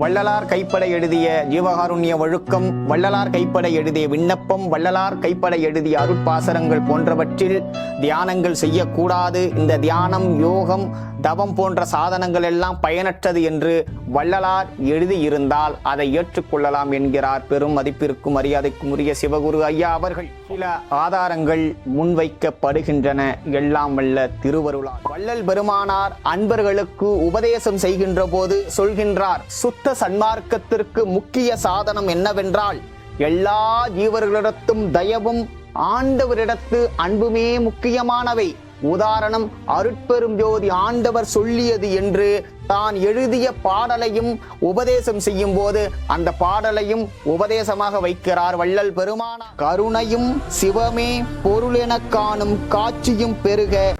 வள்ளலார் கைப்பட எழுதிய ஜீவகாருண்ய ஒழுக்கம் வள்ளலார் கைப்பட எழுதிய விண்ணப்பம் வள்ளலார் கைப்பட எழுதிய அருட்பாசரங்கள் போன்றவற்றில் தியானங்கள் செய்யக்கூடாது. இந்த தியானம் யோகம் தவம் போன்ற சாதனங்கள் எல்லாம் பயனற்றது என்று வள்ளலார் எழுதியிருந்தால் அதை ஏற்றுக்கொள்ளலாம் என்கிறார். பெரும் மதிப்பிற்கும் மரியாதைக்கும் உரிய சிவகுரு ஐயா அவர்கள். சில ஆதாரங்கள் முன்வைக்கப்படுகின்றன. எல்லாம் வல்ல திருவருளார் வள்ளல் பெருமானார் அன்பர்களுக்கு உபதேசம் செய்கின்ற போது சொல்கின்றார் சுத்த சன்மார்க்கத்திற்கு முக்கிய சாதனம் என்னவென்றால் எல்லா ஜீவர்களிடத்தும் தயவும் ஆண்டவரிடத்து அன்புமே முக்கியமானவை. உதாரணம் அருட்பெரும் ஜோதி ஆண்டவர் சொல்லியது என்று தான் எழுதிய பாடலையும் உபதேசம் செய்யும் போது அந்த பாடலையும் உபதேசமாக வைக்கிறார் வள்ளல் பெருமான கருணையும் சிவமே பொருளென காணும் காட்சியும் பெருக